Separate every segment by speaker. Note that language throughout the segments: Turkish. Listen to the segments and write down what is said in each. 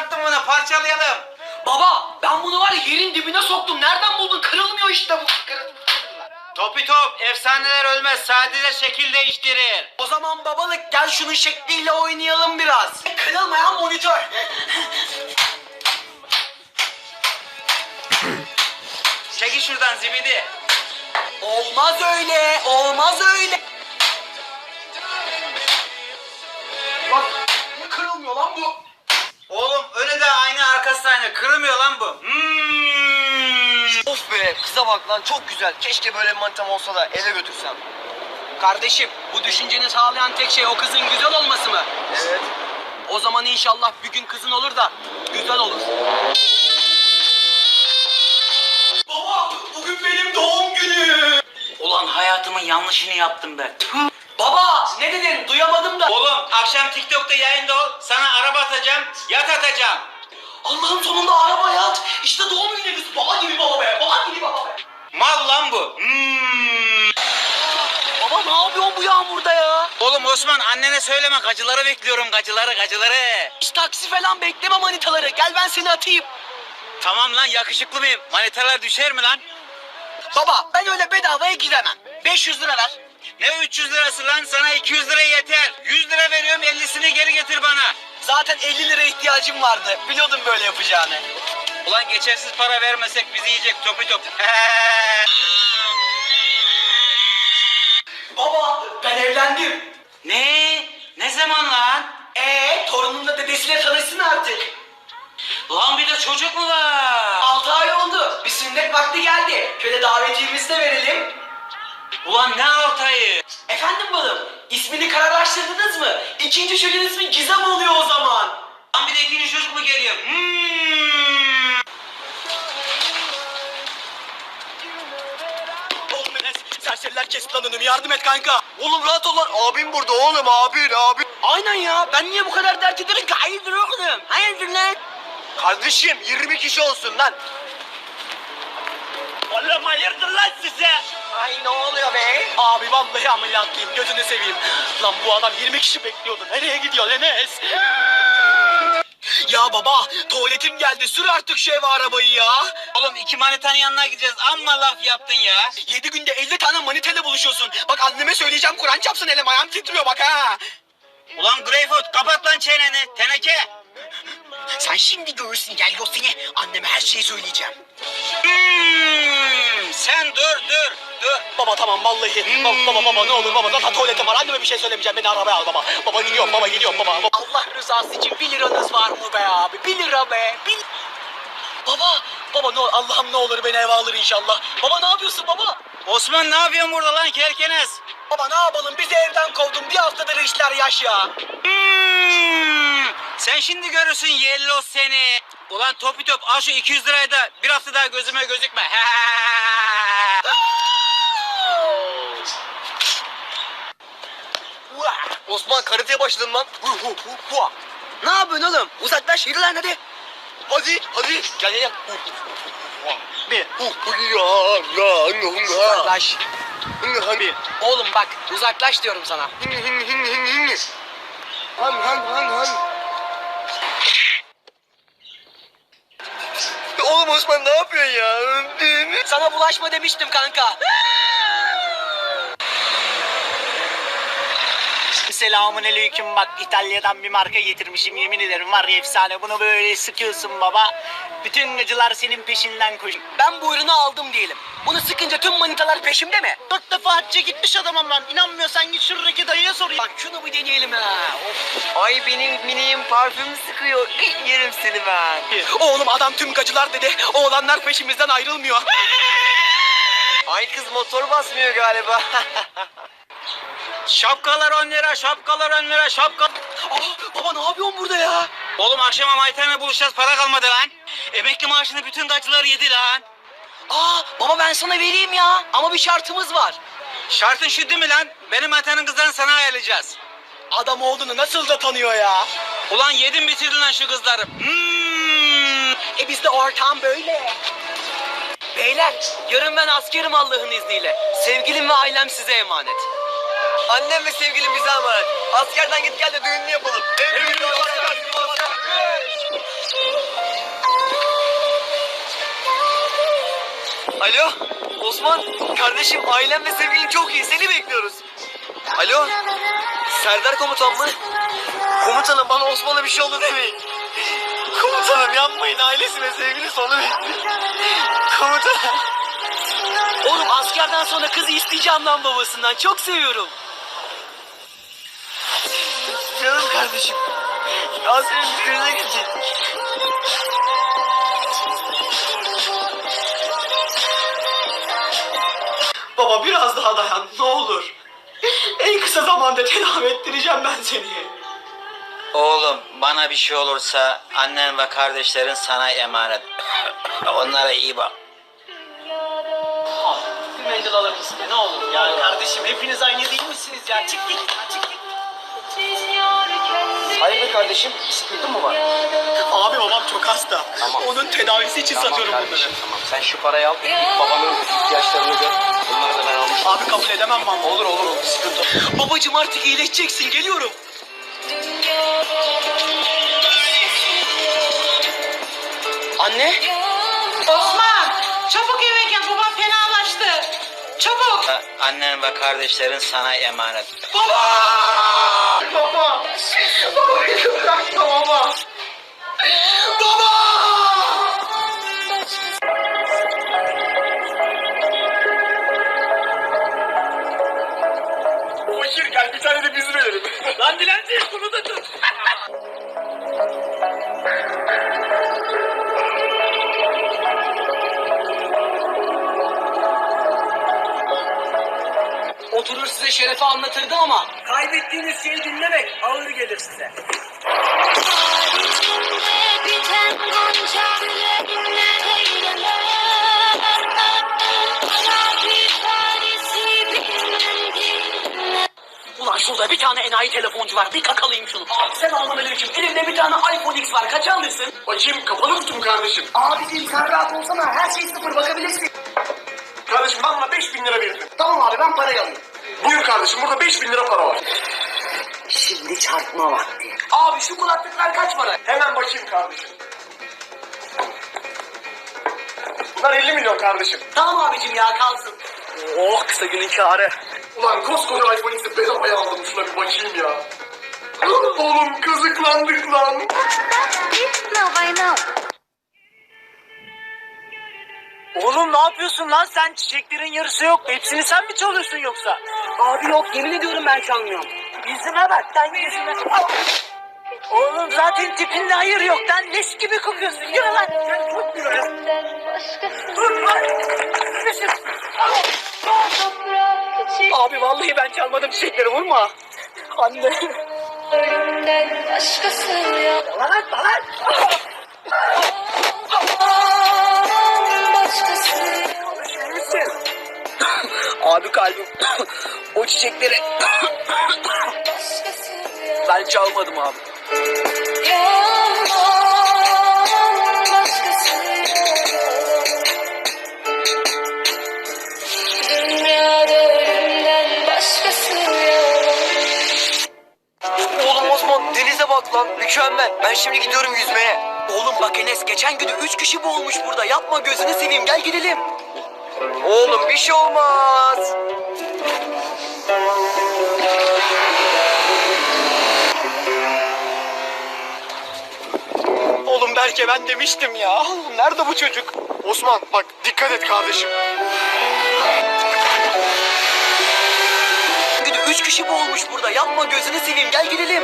Speaker 1: çıkarttın bunu parçalayalım.
Speaker 2: Baba ben bunu var ya yerin dibine soktum. Nereden buldun? Kırılmıyor işte bu.
Speaker 1: Topi top efsaneler ölmez sadece şekil değiştirir.
Speaker 2: O zaman babalık gel şunun şekliyle oynayalım biraz. Kırılmayan monitör.
Speaker 1: Çekil şuradan zibidi.
Speaker 2: Olmaz öyle. Olmaz öyle. Bak kırılmıyor lan bu.
Speaker 1: Oğlum önü de aynı arkası da aynı kırılmıyor lan bu. Hmm.
Speaker 3: Of be kıza bak lan çok güzel. Keşke böyle bir manitam olsa da eve götürsem.
Speaker 2: Kardeşim bu düşünceni sağlayan tek şey o kızın güzel olması mı?
Speaker 3: Evet.
Speaker 2: O zaman inşallah bir gün kızın olur da güzel olur. Baba bugün benim doğum günüm.
Speaker 1: Ulan hayatımın yanlışını yaptım ben. Tüh.
Speaker 2: Ne dedin duyamadım da.
Speaker 1: Oğlum akşam TikTok'ta yayında ol. Sana araba atacağım, yat atacağım.
Speaker 2: Allah'ım sonunda araba yat. İşte doğum günü hediyesi. Baba gibi baba be. Baba gibi baba be.
Speaker 1: Mal lan bu. Hmm.
Speaker 2: Baba ne yapıyorsun bu yağmurda ya?
Speaker 1: Oğlum Osman annene söyleme gacıları bekliyorum gacıları gacıları.
Speaker 2: Hiç taksi falan bekleme manitaları. Gel ben seni atayım.
Speaker 1: Tamam lan yakışıklı mıyım? Manitalar düşer mi lan?
Speaker 2: Baba ben öyle bedavaya gidemem. 500 lira ver.
Speaker 1: Ne 300 lirası lan sana 200 lira yeter. 100 lira veriyorum 50'sini geri getir bana.
Speaker 2: Zaten 50 lira ihtiyacım vardı. Biliyordum böyle yapacağını.
Speaker 1: Ulan geçersiz para vermesek bizi yiyecek topi top.
Speaker 2: Baba ben evlendim.
Speaker 1: ne? Ne zaman lan?
Speaker 2: Ee torunum da dedesiyle tanışsın artık.
Speaker 1: Lan bir de çocuk mu var?
Speaker 2: 6 ay oldu. Bir sünnet vakti geldi. Şöyle davetiyemizi de verelim.
Speaker 1: Ulan ne altayı?
Speaker 2: Efendim balım, ismini kararlaştırdınız mı? İkinci çocuğun ismi Gizem oluyor o zaman.
Speaker 1: Lan bir de ikinci çocuk mu geliyor? Hmm.
Speaker 2: Oğlum Enes, serseriler kesti lan önümü yardım et kanka.
Speaker 3: Oğlum rahat ol lan. Abim burada oğlum abin abin.
Speaker 2: Aynen ya, ben niye bu kadar dert ediyorum ki? Hayırdır oğlum, hayırdır lan?
Speaker 3: Kardeşim 20 kişi olsun lan.
Speaker 2: Oğlum hayırdır lan size? Ay ne oluyor be? Abi vallahi ameliyatlıyım, gözünü seveyim. Lan bu adam 20 kişi bekliyordu. Nereye gidiyor Enes? Ya baba, tuvaletim geldi. Sür artık şu eve arabayı ya.
Speaker 1: Oğlum iki manitanın yanına gideceğiz. Amma laf yaptın ya.
Speaker 2: 7 günde 50 tane maniteyle buluşuyorsun. Bak anneme söyleyeceğim Kur'an çapsın elim ayağım titriyor bak ha.
Speaker 1: Ulan Greyfoot kapat lan çeneni. Teneke.
Speaker 2: Sen şimdi görürsün gel Yosin'e. Anneme her şeyi söyleyeceğim.
Speaker 1: Hmm. Sen dur dur dur.
Speaker 2: Baba tamam vallahi. Baba baba, baba ne olur baba zaten tuvaletim var. Anneme bir şey söylemeyeceğim. Beni arabaya al baba. Baba gidiyorum baba gidiyorum baba. Allah rızası için 1 liranız var mı be abi? 1 lira be. 1 Baba, baba ne ol- Allah'ım ne olur beni eve alır inşallah. Baba ne yapıyorsun baba?
Speaker 1: Osman ne yapıyorsun burada lan kerkenes?
Speaker 2: Baba ne yapalım bizi evden kovdun bir haftadır işler yaş ya.
Speaker 1: Hmm. Sen şimdi görürsün yellow seni. Ulan topi top al şu 200 lirayı da bir hafta daha gözüme gözükme.
Speaker 3: Osman karateye başladın lan.
Speaker 2: Ne yapıyorsun oğlum? Uzaklaş yürü lan hadi.
Speaker 3: Hadi hadi gel gel.
Speaker 2: Bir. Uzaklaş.
Speaker 3: Hani.
Speaker 2: Oğlum bak uzaklaş diyorum sana.
Speaker 3: Han han han han. Oğlum Osman ne yapıyorsun ya?
Speaker 2: Sana bulaşma demiştim kanka.
Speaker 4: Selamun aleyküm bak İtalya'dan bir marka getirmişim yemin ederim var ya efsane bunu böyle sıkıyorsun baba bütün gacılar senin peşinden koşuyor.
Speaker 2: Ben bu ürünü aldım diyelim. Bunu sıkınca tüm manitalar peşimde mi?
Speaker 4: Dört defa hacca gitmiş adamım lan inanmıyorsan git şuradaki dayıya sor.
Speaker 2: Bak şunu bir deneyelim ha. Of.
Speaker 3: Ay benim miniğim parfüm sıkıyor. Yerim seni ben.
Speaker 2: Oğlum adam tüm gacılar dedi. Oğlanlar peşimizden ayrılmıyor.
Speaker 3: Ay kız motor basmıyor galiba.
Speaker 1: Şapkalar 10 lira, şapkalar 10 lira, şapka...
Speaker 2: Aa, baba ne yapıyorsun burada ya?
Speaker 1: Oğlum akşama maytemle buluşacağız para kalmadı lan. Emekli maaşını bütün dacılar yedi lan.
Speaker 2: Aa baba ben sana vereyim ya. Ama bir şartımız var.
Speaker 1: Şartın şu değil mi lan? Benim Atan'ın kızlarını sana ayarlayacağız.
Speaker 2: Adam olduğunu nasıl da tanıyor ya.
Speaker 1: Ulan yedin bitirdin lan şu kızları. Hmm.
Speaker 2: E bizde ortam böyle. Beyler yarın ben askerim Allah'ın izniyle. Sevgilim ve ailem size emanet.
Speaker 3: Annem ve sevgilim bize emanet. Askerden git gel de düğününü yapalım. En büyük asker. Alo, Osman. Kardeşim, ailem ve sevgilin çok iyi. Seni bekliyoruz. Alo, Serdar komutan mı? Komutanım bana Osman'a bir şey oldu demeyin. Komutanım yapmayın ailesi ve sevgilisi onu bekliyor. Komutanım.
Speaker 2: Oğlum askerden sonra kızı isteyeceğim lan babasından. Çok seviyorum.
Speaker 3: Canım kardeşim. Ya senin düğüne gidecek.
Speaker 2: Baba biraz daha dayan ne olur. En kısa zamanda tedavi ettireceğim ben seni.
Speaker 1: Oğlum bana bir şey olursa annen ve kardeşlerin sana emanet. Onlara iyi bak.
Speaker 2: Mendil be ne olur. Ya kardeşim hepiniz aynı değil misiniz ya? Çık git. Çık git.
Speaker 3: Hayır be kardeşim sıkıntı mı var?
Speaker 2: Abi babam çok hasta. Onun tedavisi için satıyorum bunları.
Speaker 3: tamam sen şu parayı al. Git babanın ihtiyaçlarını gör. Bunları da ben almışım.
Speaker 2: Abi kabul edemem ben.
Speaker 3: Olur olur olur sıkıntı yok.
Speaker 2: Babacım artık iyileşeceksin geliyorum.
Speaker 3: Anne.
Speaker 5: Osman çabuk eve. Çabuk.
Speaker 1: Ha, Annen ve kardeşlerin sana emanet.
Speaker 2: Baba! Baba! Baba beni bırakma baba! Baba!
Speaker 3: Size şerefe anlatırdı ama.
Speaker 2: Kaybettiğiniz şeyi dinlemek ağır gelir size. Ulan şurada bir tane enayi telefoncu var. Bir kakalıyım şunu. Abi sen aleyküm. Elimde bir tane iPhone X var. Kaça alırsın? Bakayım kapalı kutu mu kardeşim? Abicim sen rahat olsana. Her şey sıfır bakabilirsin.
Speaker 6: Kardeşim ben buna 5000 lira veririm.
Speaker 2: Tamam abi ben parayı alayım.
Speaker 6: Buyur kardeşim burada 5000 lira para var.
Speaker 2: Şimdi çarpma vakti. Abi şu kulaklıklar kaç para?
Speaker 6: Hemen bakayım kardeşim. Bunlar 50 milyon kardeşim.
Speaker 2: Tamam abicim ya kalsın. Oh kısa günün kârı.
Speaker 6: Ulan koskoca iPhone X'i bedavaya aldım şuna bir bakayım ya. Oğlum kazıklandık lan.
Speaker 4: Oğlum ne yapıyorsun lan sen? Çiçeklerin yarısı yok. Hepsini sen mi çalıyorsun yoksa?
Speaker 2: Abi yok yemin ediyorum ben çalmıyorum.
Speaker 4: Yüzüme bak lan yüzüme. Oğlum zaten tipinde hayır yok lan. Leş gibi kokuyorsun. Yürü lan. Tut lan.
Speaker 2: Abi vallahi ben çalmadım çiçekleri vurma. Anne.
Speaker 7: Ölümden başkası yok.
Speaker 2: Lan lan. Abi kalbim. o
Speaker 7: yok.
Speaker 2: ben çalmadım abi.
Speaker 3: Oğlum Osman denize bak lan mükemmel. Ben şimdi gidiyorum yüzmeye.
Speaker 2: Oğlum bak Enes geçen günü 3 kişi boğulmuş burada. Yapma gözünü seveyim gel gidelim.
Speaker 3: Oğlum bir şey olmaz.
Speaker 2: Oğlum Berke ben demiştim ya. Nerede bu çocuk?
Speaker 6: Osman bak dikkat et kardeşim.
Speaker 2: 3 kişi boğulmuş burada. Yapma gözünü seveyim gel gidelim.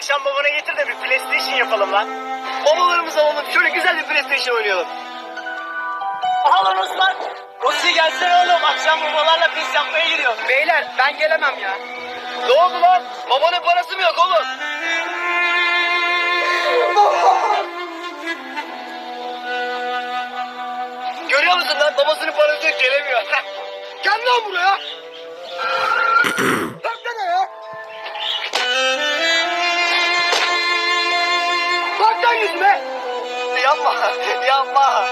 Speaker 4: Akşam babana getir de bir PlayStation yapalım lan. Babalarımızı alalım. Şöyle güzel bir PlayStation oynayalım. Aha Osman. Rosi gelsene oğlum. Akşam babalarla pis yapmaya gidiyor. Beyler ben gelemem ya. Ne oldu lan? Babanın parası mı yok oğlum? Görüyor musun lan babasının parası yok gelemiyor. Gel lan buraya. Yapma.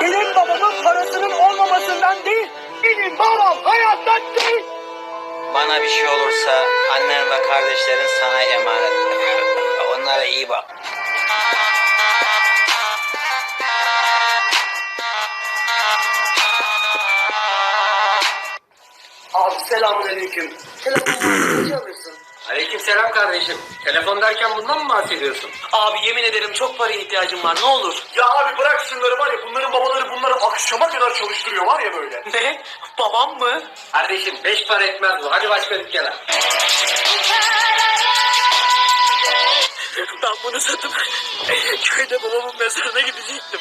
Speaker 2: Benim babamın parasının olmamasından değil, benim babam hayattan değil.
Speaker 1: Bana bir şey olursa annen ve kardeşlerin sana emanet. Onlara iyi bak.
Speaker 2: Abi selamünaleyküm. Telefonunu alırsın.
Speaker 8: Aleyküm selam kardeşim. Telefon derken bundan mı bahsediyorsun? Abi yemin ederim çok paraya ihtiyacım var ne olur.
Speaker 6: Ya abi bırak şunları var ya bunların babaları bunları akşama kadar çalıştırıyor var ya böyle.
Speaker 8: Ne? Babam mı? Kardeşim beş para etmez bu. Hadi başka dükkana. Ben bunu satıp köyde babamın mezarına gidecektim.